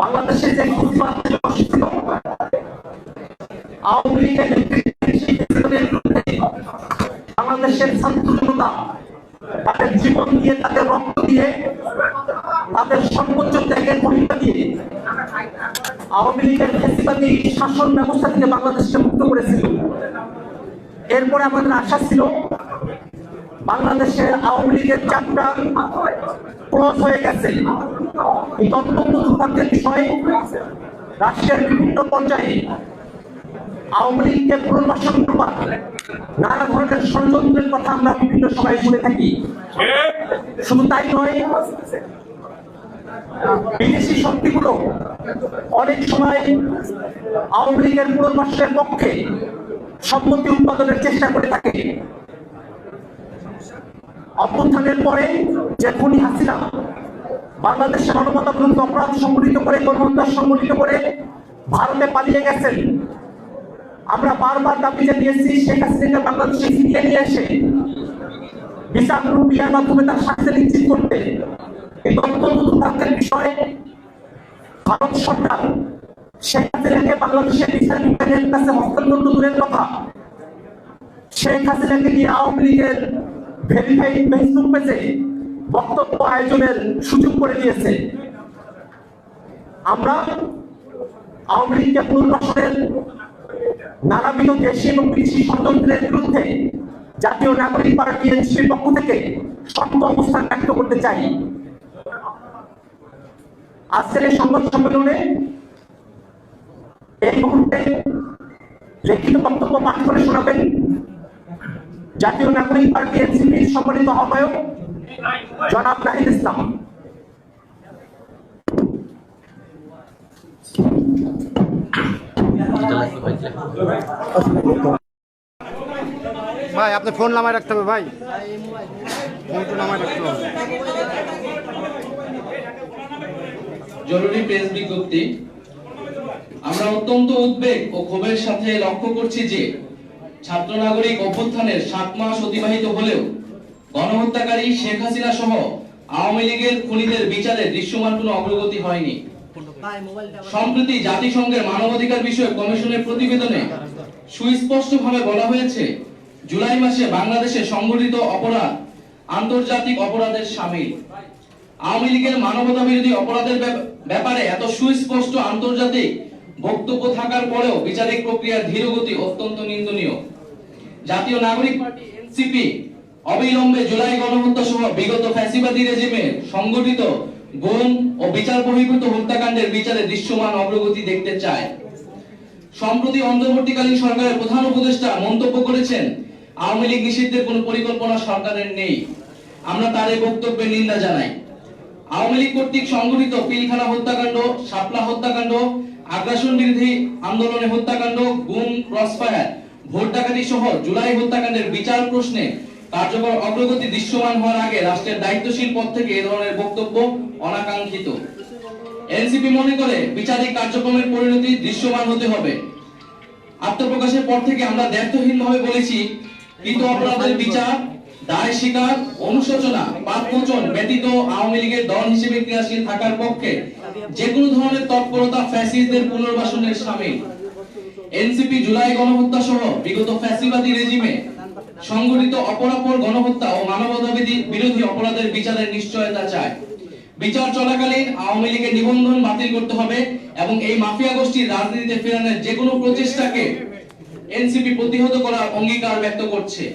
বাংলাদেশে বাংলাদেশের ছাত্র তাদের জীবন দিয়ে, তাদের রক্ত দিয়ে, তাদের সর্বোচ্চ ত্যাগের ভূমিকা দিয়ে আওয়ামী লীগের শাসন ব্যবস্থা থেকে বাংলাদেশকে এরপরে আমাদের আশা ছিল বাংলাদেশের আওয়ামী লীগের চারটা ক্রস হয়ে গেছে। দুর্ভাগ্যের রাষ্ট্রের বিভিন্ন পর্যায়ে আওয়ামী লীগকে পুনর্বাসন করবার নানা ধরনের ষড়যন্ত্রের কথা আমরা বিভিন্ন সময় শুনে থাকি। শুধু তাই নয়, বিদেশি শক্তিগুলো অনেক সময় আওয়ামী লীগের পুনর্বাসনের পক্ষে সম্মতি উৎপাদনের চেষ্টা করে থাকে। অভ্যুত্থানের পরে যে খুনি হাসিনা বাংলাদেশে মানবতা বিরুদ্ধে অপরাধ সংগঠিত করে গণহত্যা সংগঠিত করে ভারতে পালিয়ে গেছেন, আমরা বারবার দাবি জানিয়েছি, শেখ হাসিনাকে বাংলাদেশে ফিরিয়ে নিয়ে এসে বিচার প্রক্রিয়ার মাধ্যমে তার স্বাস্থ্য নিশ্চিত করতে এই দুর্ভাগ্যের বিষয়ে ভারত সরকার শেখ হাসিনাকে বাংলাদেশের বিচার বিভাগের কাছে হস্তান্তর দূরের কথা। শেখ হাসিনাকে নিয়ে আওয়ামী লীগের ভেরিফাইড ফেসবুক পেজে বক্তব্য আয়োজনের সুযোগ করে দিয়েছে। আমরা আওয়ামী লীগকে পুনর্বাসনের নানাবিধ দেশি এবং কৃষি ষড়যন্ত্রের বিরুদ্ধে জাতীয় নাগরিক পার্টি এনসিপির পক্ষ থেকে শক্ত অবস্থান ব্যক্ত করতে চাই। আজকের এই সংবাদ সম্মেলনে এই মুহূর্তে লিখিত বক্তব্য পাঠ করে শোনাবেন। জাতীয় নাগরিক পার্টি এনসিপির সম্মানিত আহ্বায়ক জনাব নাহিদ ইসলাম। ভাই আপনি ফোন নামায় রাখতে হবে ভাই। ফোন তো নামায় রাখতে হবে। জরুরি প্রেস বিজ্ঞপ্তি আমরা অত্যন্ত উদ্বেগ ও ক্ষোভের সাথে লক্ষ্য করছি যে ছাত্র নাগরিক অভ্যুত্থানের সাত মাস অতিবাহিত হলেও গণহত্যাকারী শেখ হাসিনা সহ আওয়ামী লীগের খুনিদের বিচারে দৃশ্যমান কোনো অগ্রগতি হয়নি। সম্প্রতি জাতিসংঘের মানবাধিকার বিষয়ক কমিশনের প্রতিবেদনে সুস্পষ্টভাবে বলা হয়েছে, জুলাই মাসে বাংলাদেশে সংঘটিত অপরাধ আন্তর্জাতিক অপরাধের সামিল। আওয়ামী লীগের মানবতা বিরোধী অপরাধের ব্যাপ- ব্যাপারে এত সুস্পষ্ট আন্তর্জাতিক বক্তব্য থাকার পরেও বিচারিক প্রক্রিয়ার ধীরগতি অত্যন্ত নিন্দনীয়। জাতীয় নাগরিক পার্টি এনসিপি অবিলম্বে জুলাই গণহত্যা সহ বিগত ফ্যাসিবাদী রেজিমের সংগঠিত গুম ও বিচার বহির্ভূত হত্যাকাণ্ডের বিচারে দৃশ্যমান অগ্রগতি দেখতে চায়। সম্প্রতি অন্তর্বর্তীকালীন সরকারের প্রধান উপদেষ্টা মন্তব্য করেছেন, আওয়ামী লীগ নিষিদ্ধের কোনো পরিকল্পনা সরকারের নেই। আমরা তার এই বক্তব্যের নিন্দা জানাই। আওয়ামী লীগ কর্তৃক সংগঠিত পিলখানা হত্যাকাণ্ড, শাপলা হত্যাকাণ্ড আগ্রাসন বিরোধী আন্দোলনে হত্যাকাণ্ড, গুম, ক্রসফায়ার, ভোট ডাকাতি সহ জুলাই হত্যাকাণ্ডের বিচার প্রশ্নে কার্যকর অগ্রগতি দৃশ্যমান হওয়ার আগে রাষ্ট্রের দায়িত্বশীল পদ থেকে এ ধরনের বক্তব্য অনাকাঙ্ক্ষিত। এনসিপি মনে করে বিচারিক কার্যক্রমের পরিণতি দৃশ্যমান হতে হবে। আত্মপ্রকাশের পর থেকে আমরা দায়িত্বহীনভাবে বলেছি কৃত অপরাধের বিচার, দায় স্বীকার, অনুশোচনা, পাপ মোচন ব্যতীত আওয়ামী লীগের দল হিসেবে ক্রিয়াশীল থাকার পক্ষে যে কোনো ধরনের তৎপরতা ফ্যাসিস্টদের পুনর্বাসনের সামিল। এনসিপি জুলাই গণহত্যা সহ বিগত ফ্যাসিবাদী রেজিমে সংগঠিত অপরাপর গণহত্যা ও মানবতা বিধি- বিরোধী অপরাধের বিচারের নিশ্চয়তা চায়। বিচার চলাকালীন আওয়ামী লীগের নিবন্ধন বাতিল করতে হবে এবং এই মাফিয়া গোষ্ঠীর রাজনীতিতে ফেরানোর যে কোনো প্রচেষ্টাকে এনসিপি প্রতিহত করার অঙ্গীকার ব্যক্ত করছে।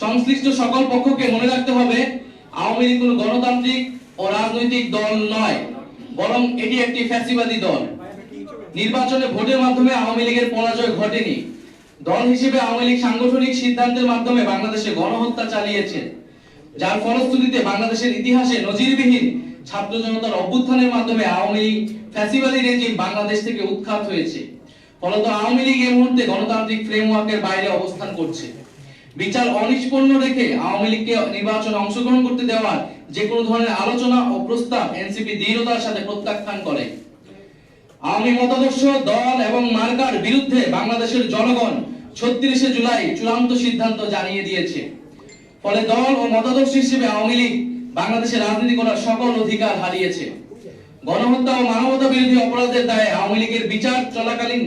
সংশ্লিষ্ট সকল পক্ষকে মনে রাখতে হবে, আওয়ামী লীগ কোনো গণতান্ত্রিক ও রাজনৈতিক দল নয়। বরং এটি একটি ফ্যাসিবাদী দল। নির্বাচনে ভোটের মাধ্যমে আওয়ামী লীগের পরাজয় ঘটেনি। দল হিসেবে আওয়ামী লীগ সাংগঠনিক সিদ্ধান্তের মাধ্যমে বাংলাদেশে গণহত্যা চালিয়েছে। যার ফলশ্রুতিতে বাংলাদেশের ইতিহাসে নজিরবিহীন ছাত্র জনতার অভ্যুত্থানের মাধ্যমে আওয়ামী লীগ ফ্যাসিবাদী রেজিম বাংলাদেশ থেকে উৎখাত হয়েছে। ফলত আওয়ামী লীগ এই মুহূর্তে গণতান্ত্রিক ফ্রেমওয়ার্কের বাইরে অবস্থান করছে। বিচার অনিষ্পন্ন রেখে আওয়ামী লীগকে নির্বাচনে অংশগ্রহণ করতে দেওয়ার যে কোনো ধরনের আলোচনা ও প্রস্তাব এনসিপি দৃঢ়তার সাথে প্রত্যাখ্যান করে। আওয়ামী মতাদর্শ, দল এবং মার্কার বিরুদ্ধে বাংলাদেশের জনগণ ছত্রিশে জুলাই চূড়ান্ত সিদ্ধান্ত জানিয়ে দিয়েছে। ফলে দল ও মতাদর্শ হিসেবে আওয়ামী লীগ বাংলাদেশের রাজনীতি করার সকল অধিকার হারিয়েছে। গণহত্যা ও মানবতা বিরোধী অপরাধের দায়ে আওয়ামী লীগের বিচার চলাকালীন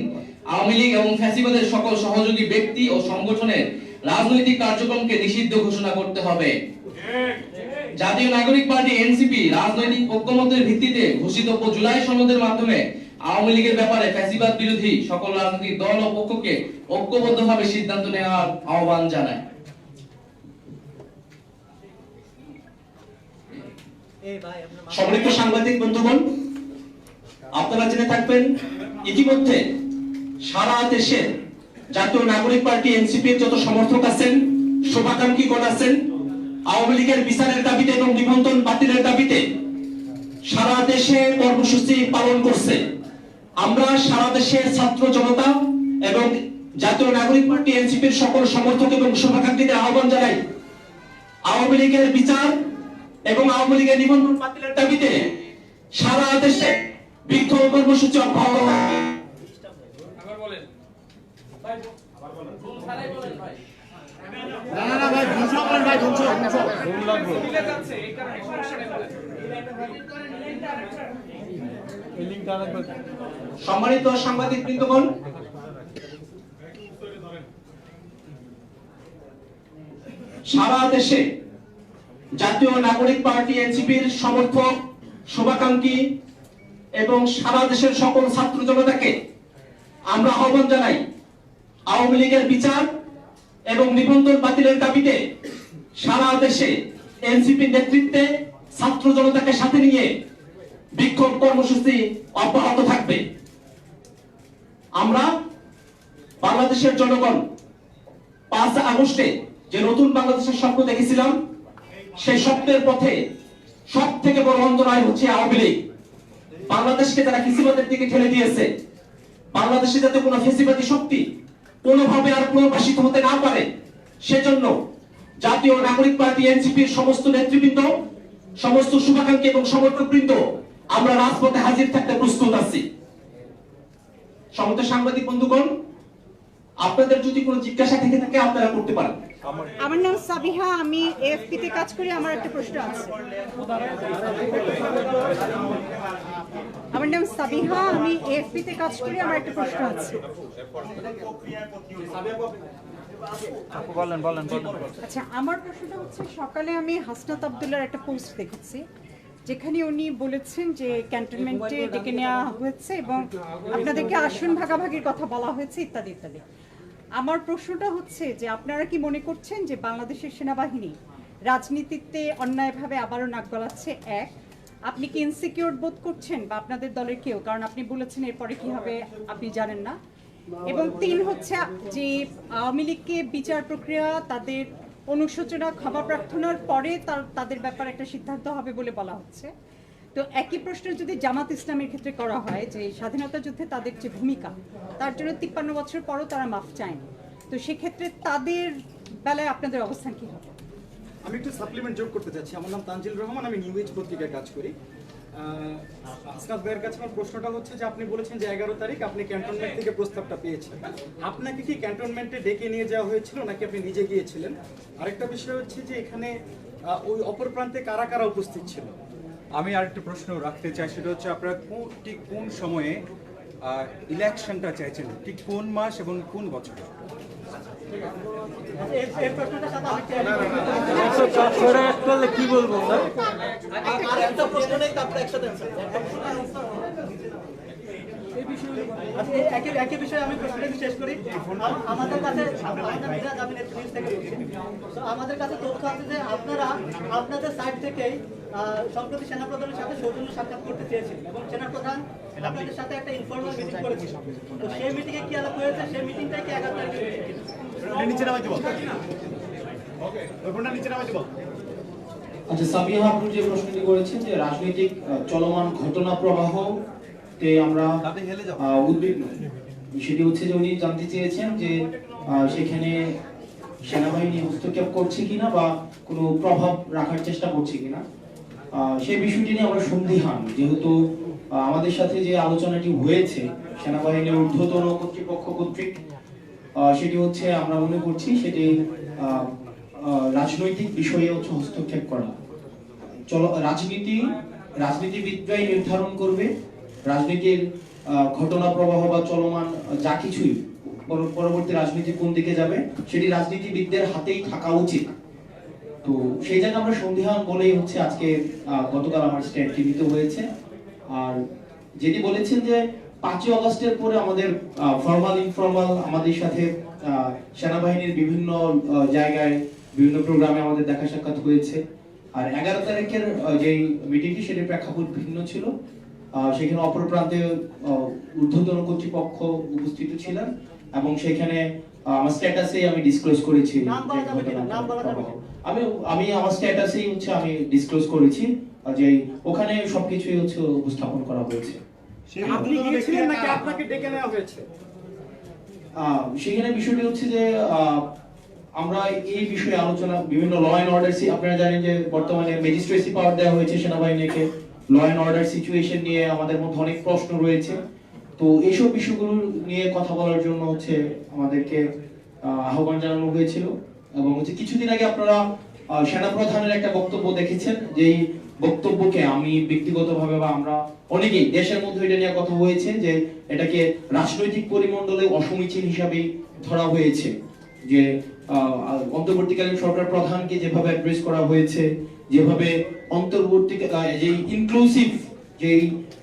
আওয়ামী লীগ এবং ফ্যাসিবাদের সকল সহযোগী ব্যক্তি ও সংগঠনের রাজনৈতিক কার্যক্রমকে নিষিদ্ধ ঘোষণা করতে হবে। জাতীয় নাগরিক পার্টি এনসিপি রাজনৈতিক ঐক্যমতের ভিত্তিতে ঘোষিত জুলাই সনদের মাধ্যমে আওয়ামী লীগের ব্যাপারে ফ্যাসিবাদ বিরোধী সকল রাজনৈতিক দল ও পক্ষকে ঐক্যবদ্ধভাবে সিদ্ধান্ত নেওয়ার আহ্বান জানায়। সম্মানিত সাংবাদিক বন্ধুগণ, আপনারা জেনে থাকবেন, ইতিমধ্যে সারা দেশে জাতীয় নাগরিক পার্টি, এনসিপির যত সমর্থক আছেন শুভাকাঙ্ক্ষীগণ আছেন, আওয়ামী লীগের বিচারের দাবিতে এবং নিবন্ধন বাতিলের দাবিতে সারা দেশে কর্মসূচি পালন করছে। আমরা সারা দেশের ছাত্র জনতা এবং জাতীয় নাগরিক পার্টি, এনসিপির সকল সমর্থক এবং শুভাকাঙ্ক্ষীদের আহ্বান জানাই, আওয়ামী লীগের বিচার এবং আওয়ামী লীগের নিবন্ধন বাতিলের দাবিতে সারা দেশে বিক্ষোভ কর্মসূচি অব্যাহত থাকবে। সম্মানিত সাংবাদিক বৃন্দগণ, সারা দেশে জাতীয় নাগরিক পার্টি এনসিপির সমর্থক শুভাকাঙ্ক্ষী এবং সারা দেশের সকল ছাত্র জনতাকে আমরা আহ্বান জানাই আওয়ামী লীগের বিচার এবং নিবন্ধন বাতিলের দাবিতে সারা দেশে এনসিপি নেতৃত্বে ছাত্র জনতাকে সাথে নিয়ে বিক্ষোভ কর্মসূচি অব্যাহত থাকবে। আমরা বাংলাদেশের জনগণ পাঁচ আগস্টে যে নতুন বাংলাদেশের স্বপ্ন দেখেছিলাম, সেই স্বপ্নের পথে সব থেকে বড় অন্তরায় হচ্ছে আওয়ামী লীগ। বাংলাদেশকে তারা কৃষিবাদের দিকে ঠেলে দিয়েছে। বাংলাদেশে যাতে কোনো ফেসিবাদী শক্তি কোনোভাবে আর পুনর্বাসিত হতে না পারে। সেজন্য জাতীয় নাগরিক পার্টি, এনসিপির সমস্ত নেতৃবৃন্দ, সমস্ত শুভাকাঙ্ক্ষী এবং সমর্থকবৃন্দ, আমরা রাজপথে হাজির থাকতে প্রস্তুত আছি। সমস্ত সাংবাদিক বন্ধুগণ, আপনাদের যদি কোনো জিজ্ঞাসা থেকে থাকে, আপনারা করতে পারেন। আমার নাম সাবিহা আমি এএফপি তে কাজ করি আমার একটা প্রশ্ন আছে। আমার নাম সাবিহা আমি এএফপি তে কাজ করি আমার একটা প্রশ্ন আছে। বলেন বলেন বলেন। আচ্ছা আমার প্রশ্নটা হচ্ছে সকালে আমি হাসনাত আবদুল্লার একটা পোস্ট দেখেছি যেখানে উনি বলেছেন যে ক্যান্টনমেন্টে ডেকে নেওয়া হয়েছে এবং আপনাদেরকে আসন ভাগাভাগির কথা বলা হয়েছে ইত্যাদি ইত্যাদি। আমার প্রশ্নটা হচ্ছে যে আপনারা কি মনে করছেন যে বাংলাদেশের সেনাবাহিনী রাজনীতিতে অন্যায়ভাবে আবারও নাক গলাচ্ছে? এক, আপনি কি ইনসিকিউর বোধ করছেন বা আপনাদের দলের কেউ? কারণ আপনি বলেছেন এরপরে কি হবে আপনি জানেন না। এবং তিন হচ্ছে যে আওয়ামী লীগকে বিচার প্রক্রিয়া, তাদের অনুশোচনা, ক্ষমা প্রার্থনার পরে তার, তাদের ব্যাপারে একটা সিদ্ধান্ত হবে বলে বলা হচ্ছে। তো একই প্রশ্ন যদি জামাত ইসলামের ক্ষেত্রে করা হয় যে স্বাধীনতা যুদ্ধে তাদের যে ভূমিকা, তার জন্য তিপ্পান্ন বছর পরও তারা মাফ চায়নি। তো সেক্ষেত্রে তাদের বেলায় আপনাদের অবস্থান কি হবে? আমি একটু সাপ্লিমেন্ট যোগ করতে চাচ্ছি। আমার নাম তানজিল রহমান, আমি নিউ এজ পত্রিকায় কাজ করি। আসনাদ ভাইয়ের কাছে আমার প্রশ্নটা হচ্ছে যে, আপনি বলেছেন যে এগারো তারিখ আপনি ক্যান্টনমেন্ট থেকে প্রস্তাবটা পেয়েছেন। আপনাকে কি ক্যান্টনমেন্টে ডেকে নিয়ে যাওয়া হয়েছিল নাকি আপনি নিজে গিয়েছিলেন? আরেকটা বিষয় হচ্ছে যে, এখানে ওই অপর প্রান্তে কারা কারা উপস্থিত ছিল? আমি আরেকটা প্রশ্ন রাখতে চাই, সেটা হচ্ছে আপনারা কোন ঠিক কোন সময়ে ইলেকশনটা চাইছেন? ঠিক কোন মাস এবং কোন বছর? কি বলব একই একই বিষয়ে আমি প্রশ্নটা শেষ করি আমাদের কাছে আমাদের কাছে তথ্য আছে যে আপনারা আপনাদের সাইড থেকেই সম্প্রতি সেনাপ্রধানের সাথে সৌজন্য সাক্ষাৎ করতে চেয়েছিলেন এবং সেনাপ্রধান আপনাদের সাথে একটা ইনফর্মাল মিটিং করেছিল। তো সেই মিটিংয়ে কি আলাপ হয়েছে? সেই মিটিংটাই কি এগারো তারিখে নিচে ওই ফোনটা নিচে নামাইতে বল। আচ্ছা সাবিয়া আপনি যে প্রশ্নটি করেছেন যে রাজনৈতিক চলমান ঘটনা প্রবাহ তে আমরা উদ্বিগ্ন। সেটি হচ্ছে যে উনি জানতে চেয়েছেন যে আহ, সেখানে সেনাবাহিনী হস্তক্ষেপ করছে কিনা বা কোনো প্রভাব রাখার চেষ্টা করছে কিনা। সেই বিষয়টি নিয়ে আমরা সন্দিহান যেহেতু আমাদের সাথে যে আলোচনাটি হয়েছে, সেনাবাহিনীর ঊর্ধ্বতন কর্তৃপক্ষ কর্তৃক সেটি হচ্ছে আমরা মনে করছি সেটি রাজনৈতিক বিষয়ে হচ্ছে হস্তক্ষেপ করা। চলো, রাজনীতি, রাজনীতিবিদরাই নির্ধারণ করবে। রাজনীতির ঘটনা প্রবাহ বা চলমান যা কিছুই পরবর্তী রাজনীতি কোন দিকে যাবে, সেটি রাজনীতিবিদদের হাতেই থাকা উচিত। তো সেই জায়গায় আমরা সন্ধিহান বলেই হচ্ছে আজকে গতকাল আমার স্ট্যান্ডটি নিতে হয়েছে। আর যেটি বলেছেন যে পাঁচই অগস্টের পরে আমাদের ফর্মাল ইনফর্মাল আমাদের সাথে সেনাবাহিনীর বিভিন্ন জায়গায়, বিভিন্ন প্রোগ্রামে আমাদের দেখা সাক্ষাৎ হয়েছে। আর এগারো তারিখের যেই মিটিংটি সেটির প্রেক্ষাপট ভিন্ন ছিল। সেখানে অপর প্রান্তে ঊর্ধ্বতন কর্তৃপক্ষ উপস্থিত ছিলেন এবং সেখানে আমার স্ট্যাটাসে আমি ডিসক্লোজ করেছি। নাম বলা যাবে কিনা? নাম বলা যাবে আমি আমি আমার স্ট্যাটাসেই হচ্ছে আমি ডিসক্লোজ করেছি আহ, যে ওখানে সবকিছুই হচ্ছে উপস্থাপন করা হয়েছে। আপনি গিয়েছিলেন নাকি আপনাকে ডেকে নেওয়া হয়েছে? সেখানে বিষয়টি হচ্ছে যে আহ, আমরা এই বিষয়ে আলোচনা বিভিন্ন ল অ্যান্ড অর্ডার আপনারা জানেন যে বর্তমানে ম্যাজিস্ট্রেসি পাওয়ার দেওয়া হয়েছে সেনাবাহিনীকে। ল অ্যান্ড অর্ডার সিচুয়েশন নিয়ে আমাদের মধ্যে অনেক প্রশ্ন রয়েছে। তো এইসব বিষয়গুলো নিয়ে কথা বলার জন্য হচ্ছে আমাদেরকে আহ্বান জানানো হয়েছিল এবং হচ্ছে কিছুদিন আগে আপনারা আহ, সেনাপ্রধানের একটা বক্তব্য দেখেছেন যেই বক্তব্যকে আমি ব্যক্তিগতভাবে বা আমরা অনেকেই দেশের মধ্যে এটা নিয়ে কথা হয়েছে যে এটাকে রাজনৈতিক পরিমণ্ডলে অসমীচীন হিসাবে ধরা হয়েছে। যে অন্তর্বর্তীকালীন সরকার প্রধানকে যেভাবে অ্যাড্রেস করা হয়েছে যেভাবে অন্তর্বর্তী যে ইনক্লুসিভ যে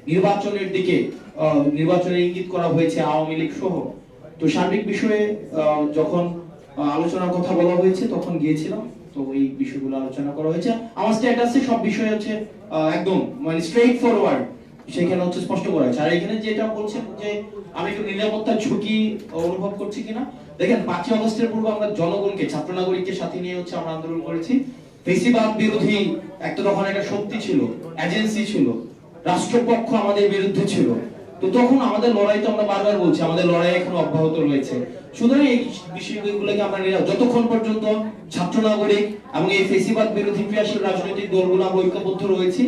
নির্বাচনের দিকে আহ, নির্বাচনের ইঙ্গিত করা হয়েছে আওয়ামী লীগ সহ। তো সার্বিক বিষয়ে যখন আলোচনার কথা বলা হয়েছে তখন গিয়েছিলাম। তো এই বিষয়গুলো আলোচনা করা হয়েছে। আমার স্ট্যাটাসে সব বিষয় হচ্ছে একদম মানে স্ট্রেইট ফরওয়ার্ড সেখানে হচ্ছে স্পষ্ট করা হয়েছে। আর এখানে যেটা বলছেন যে আমি একটু নিরাপত্তার ঝুঁকি অনুভব করছি কিনা? দেখেন পাঁচই অগস্টের পূর্বে আমরা জনগণকে ছাত্র নাগরিককে সাথে নিয়ে হচ্ছে আমরা আন্দোলন করেছি। বিরোধী একটা তখন একটা শক্তি ছিল এজেন্সি ছিল রাষ্ট্রপক্ষ আমাদের বিরুদ্ধে ছিল। তো তখন আমাদের লড়াই তো আমরা বারবার বলছি আমাদের লড়াই এখন অব্যাহত রয়েছে। সুতরাং এই বিষয়গুলোকে আমরা যতক্ষণ পর্যন্ত ছাত্র নাগরিক এবং এই ফেসিবাদ বিরোধী ক্রিয়াশীল রাজনৈতিক দলগুলো আমরা ঐক্যবদ্ধ রয়েছি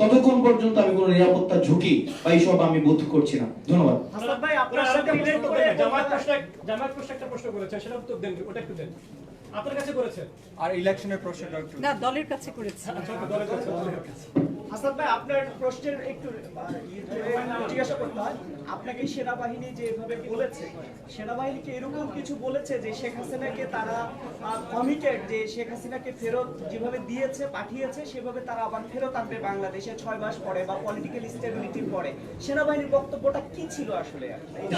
ততক্ষণ পর্যন্ত আমি কোনো নিরাপত্তা ঝুঁকি বা এইসব আমি বোধ করছি না। ধন্যবাদ। আপনার সাথে মিলে করে জামাত প্রশ্ন জামাত প্রশ্ন একটা প্রশ্ন করেছে সেটা উত্তর দেন ওটা একটু দেন। আপনার কাছে করেছে আর ইলেকশনের প্রশ্নটা না দলের কাছে করেছি। হাসান ভাই, আপনার প্রশ্নের একটু জিজ্ঞাসা করতে হয়, আপনাকে সেনাবাহিনী যেভাবে বলেছে সেনাবাহিনীকে এরকম কিছু বলেছে যে শেখ হাসিনাকে তারা কমিটেড যে শেখ হাসিনাকে ফেরত যেভাবে দিয়েছে, পাঠিয়েছে, সেভাবে তারা আবার ফেরত আনবে বাংলাদেশে ছয় মাস পরে বা পলিটিক্যাল স্টেবিলিটির পরে? সেনাবাহিনীর বক্তব্যটা কি ছিল আসলে?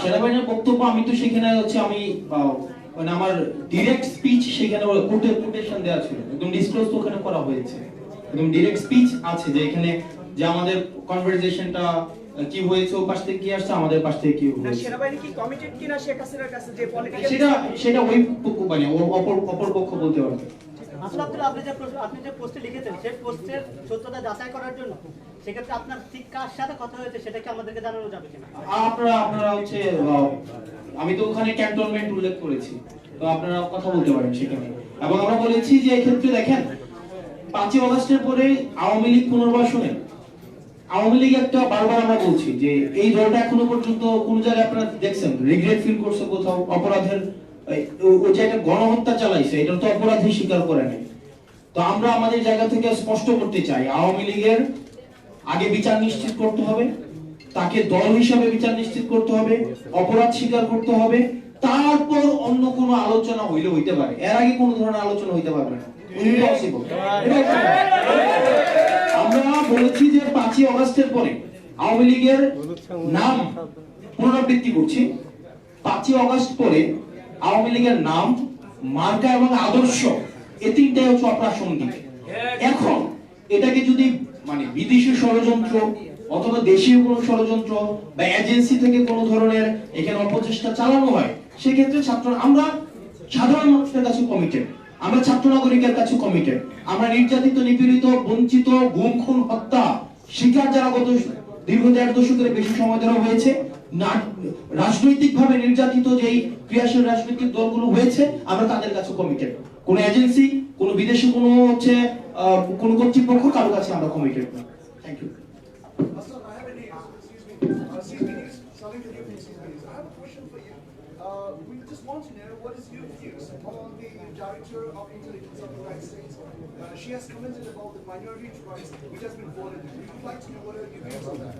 সেনাবাহিনীর বক্তব্য আমি তো সেখানে হচ্ছে আমি মানে আমার ডিরেক্ট স্পিচ সেখানে কোর্টে কোটেশন দেওয়া ছিল, একদম ডিসক্লোজ তো ওখানে করা হয়েছে। একদম ডিরেক্ট স্পিচ আছে যে এখানে যে আমাদের কনভারসেশনটা কি হয়েছে ও পাশ থেকে কি আসছে আমাদের পাশ থেকে কি না হয়েছে। সেনাবাহিনী কি কমিটেড কিনা শেখ হাসিনার কাছে যে পলিটিক্যাল সেটা সেটা ওই পক্ষ মানে ও- অপর অপর পক্ষ বলতে পারবে। আসলে আব্দুল আপনি যে আপনি যে পোস্টে লিখেছেন সেই পোস্টের সত্যতা যাচাই করার জন্য সেক্ষেত্রে আপনার ঠিক কার সাথে কথা হয়েছে সেটা কি আমাদেরকে জানানো যাবে কিনা? আপনারা আপনারা হচ্ছে আমি তো ওখানে ক্যান্টনমেন্ট উল্লেখ করেছি তো আপনারা কথা বলতে পারেন সেখানে। এবং আমরা বলেছি যে এক্ষেত্রে দেখেন পাঁচই অগস্টের পরে আওয়ামী লীগ পুনর্বাসনে আওয়ামী লীগ একটা বারবার আমরা বলছি যে এই দলটা এখনও পর্যন্ত কোন জায়গায় আপনারা দেখছেন? রিগ্রেট ফিল করছে কোথাও? অপরাধের এই, ও- ও যে একটা গণহত্যা চালাইছে এটা তো অপরাধী স্বীকার করে নাই। তো আমরা আমাদের জায়গা থেকে স্পষ্ট করতে চাই আওয়ামী লীগের আগে বিচার নিশ্চিত করতে হবে তাকে দল হিসাবে বিচার নিশ্চিত করতে হবে অপরাধ স্বীকার করতে হবে তারপর অন্য কোনো আলোচনা হইলে হইতে পারে। এর আগে কোনো ধরনের আলোচনা হইতে পারবে না। আমরা বলেছি যে পাঁচই অগস্টের পরে আওয়ামী লীগের নাম পুনরাবৃত্তি করছি। পাঁচই অগস্ট পরে আওয়ামী লীগের নাম, মার্কা এবং আদর্শ এই তিনটাই হচ্ছে অপ্রাসঙ্গিক। এখন এটাকে যদি মানে বিদেশি ষড়যন্ত্র অথবা দেশীয় কোনো ষড়যন্ত্র বা এজেন্সি থেকে কোনো ধরনের এখানে অপচেষ্টা চালানো হয়, সেক্ষেত্রে ছাত্র আমরা সাধারণ মানুষের কাছে কমিটেড আমরা ছাত্র নাগরিকের কাছে কমিটেড আমরা নির্যাতিত, নিপীড়িত, বঞ্চিত, গুম, খুন, হত্যা শিকার যারা গত দীর্ঘ দেড় দশকের বেশি সময় ধরে হয়েছে রাজনৈতিক ভাবে নির্যাতিত যেই ক্রিয়াশীল রাজনৈতিক দলগুলো হয়েছে, আমরা তাদের কাছে কমিটেড কোন এজেন্সি কোন বিদেশি, কোন হচ্ছে কোন কর্তৃপক্ষ কারও কাছে আমরা কমিটেড না thank you something to CPDs. I have a question for you. Uh, we just Montaner, what is your views on the Director of Intelligence of the United States? Uh, she has commented about the minority rights which has been voted. We would like to know what are your views on that?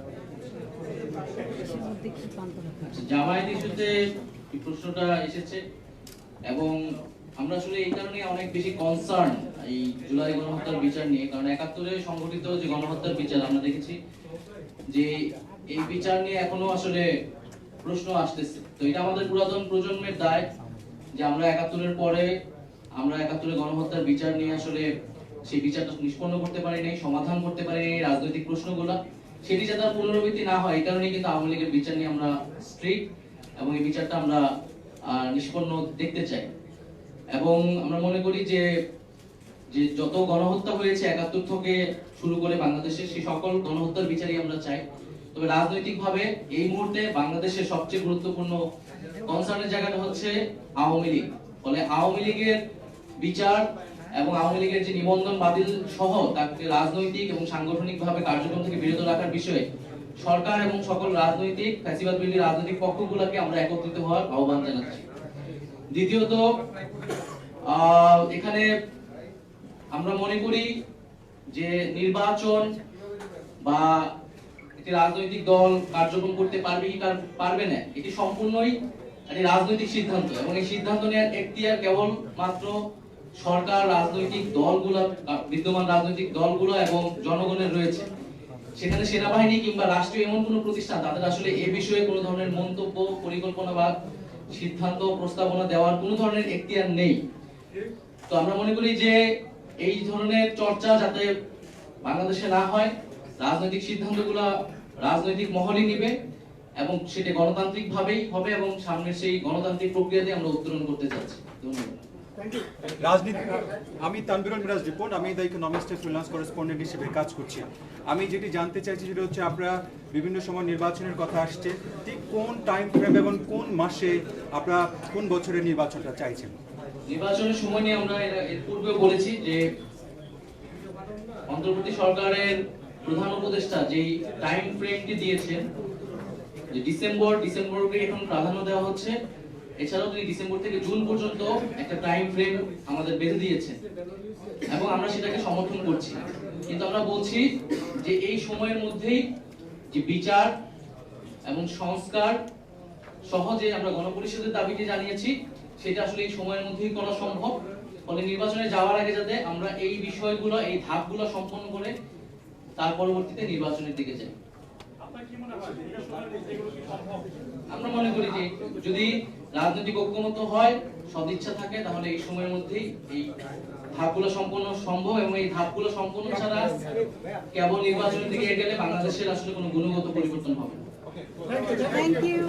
আচ্ছা, জামায়াত ইস্যুতে এই প্রশ্নটা এসেছে এবং আমরা আসলে এই কারণে অনেক বেশি কনসার্ন এই জুলাই গণহত্যার বিচার নিয়ে কারণ একাত্তরে সংঘটিত যে গণহত্যার বিচার আমরা দেখেছি যে এই বিচার নিয়ে এখনও আসলে প্রশ্ন আসতেছে। তো এটা আমাদের পুরাতন প্রজন্মের দায় যে আমরা একাত্তরের পরে আমরা একাত্তরে গণহত্যার বিচার নিয়ে আসলে সেই বিচারটা নিষ্পন্ন করতে পারি নাই, সমাধান করতে পারি নাই রাজনৈতিক প্রশ্নগুলো। সেটি যাতে পুনরাবৃত্তি না হয়, এই কারণে কিন্তু আওয়ামী লীগের বিচার নিয়ে আমরা স্ট্রিক্ট এবং এই বিচারটা আমরা নিষ্পন্ন দেখতে চাই। এবং আমরা মনে করি যে যে যত গণহত্যা হয়েছে একাত্তর থেকে শুরু করে বাংলাদেশে সেই সকল গণহত্যার বিচারই আমরা চাই। তবে রাজনৈতিকভাবে এই মুহূর্তে বাংলাদেশের সবচেয়ে গুরুত্বপূর্ণ কনসার্নের জায়গাটা হচ্ছে আওয়ামী লীগ। ফলে আওয়ামী লীগের বিচার এবং আওয়ামী লীগের যে নিবন্ধন বাতিল সহ তাকে রাজনৈতিক এবং সাংগঠনিকভাবে কার্যক্রম থেকে বিরত রাখার বিষয়ে সরকার এবং সকল রাজনৈতিক ফ্যাসিবাদ বিরোধী রাজনৈতিক পক্ষগুলোকে আমরা একত্রিত হওয়ার আহ্বান জানাচ্ছি। দ্বিতীয়ত এখানে আমরা মনে করি যে নির্বাচন বা একটি রাজনৈতিক দল কার্যক্রম করতে পারবে কি পারবে না, এটি সম্পূর্ণই একটি রাজনৈতিক সিদ্ধান্ত এবং এই সিদ্ধান্ত নেওয়ার এখতিয়ার কেবল মাত্র সরকার, রাজনৈতিক দলগুলো, বিদ্যমান রাজনৈতিক দলগুলো এবং জনগণের রয়েছে। সেখানে সেনাবাহিনী কিংবা রাষ্ট্রীয় এমন কোনো প্রতিষ্ঠান তাদের আসলে এ বিষয়ে কোনো ধরনের মন্তব্য, পরিকল্পনা বা সিদ্ধান্ত, প্রস্তাবনা দেওয়ার কোনো ধরনের এখতিয়ার নেই। তো আমরা মনে করি যে এই ধরনের চর্চা যাতে বাংলাদেশে না হয়, রাজনৈতিক সিদ্ধান্তগুলো রাজনৈতিক মহলই নিবে এবং সেটা গণতান্ত্রিক ভাবেই হবে এবং সামনের সেই গণতান্ত্রিক প্রক্রিয়াতে আমরা উত্তরণ করতে চাচ্ছি ধন্যবাদ। রাজনীতি আমি তানবিরুল মিরাজ রিপোর্ট আমি দ্য ইকোনমিক্সের ফ্রিল্যান্স করেসপন্ডেন্ট হিসেবে কাজ করছি। আমি যেটি জানতে চাইছি সেটা হচ্ছে আপনারা বিভিন্ন সময় নির্বাচনের কথা আসছে। ঠিক কোন টাইম ফ্রেম এবং কোন মাসে আপনারা কোন বছরের নির্বাচনটা চাইছেন? নির্বাচনের সময় নিয়ে আমরা এর এর পূর্বে বলেছি যে অন্তর্বর্তী সরকারের প্রধান উপদেষ্টা যেই টাইম ফ্রেমটি দিয়েছেন, যে ডিসেম্বর, ডিসেম্বরকে এখন প্রাধান্য দেওয়া হচ্ছে, এছাড়াও তিনি ডিসেম্বর থেকে জুন পর্যন্ত একটা টাইম ফ্রেম আমাদের বেঁধে দিয়েছেন এবং আমরা সেটাকে সমর্থন করছি। কিন্তু আমরা বলছি যে এই সময়ের মধ্যেই যে বিচার এবং সংস্কার সহজে আমরা গণপরিষদের দাবিটি জানিয়েছি, সেটা আসলে এই সময়ের মধ্যেই করা সম্ভব। ফলে নির্বাচনে যাওয়ার আগে যাতে আমরা এই বিষয়গুলো, এই ধাপগুলো সম্পন্ন করে তার পরবর্তীতে নির্বাচনের দিকে যাই। আমরা মনে করি যে যদি রাজনৈতিক ঐক্যমত হয় সদিচ্ছা থাকে তাহলে এই সময়ের মধ্যেই এই ধাপগুলো সম্পন্ন সম্ভব এবং এই ধাপগুলো সম্পন্ন ছাড়া কেবল নির্বাচনের দিকে গেলে বাংলাদেশের আসলে কোনো গুণগত পরিবর্তন হবে না। Thank you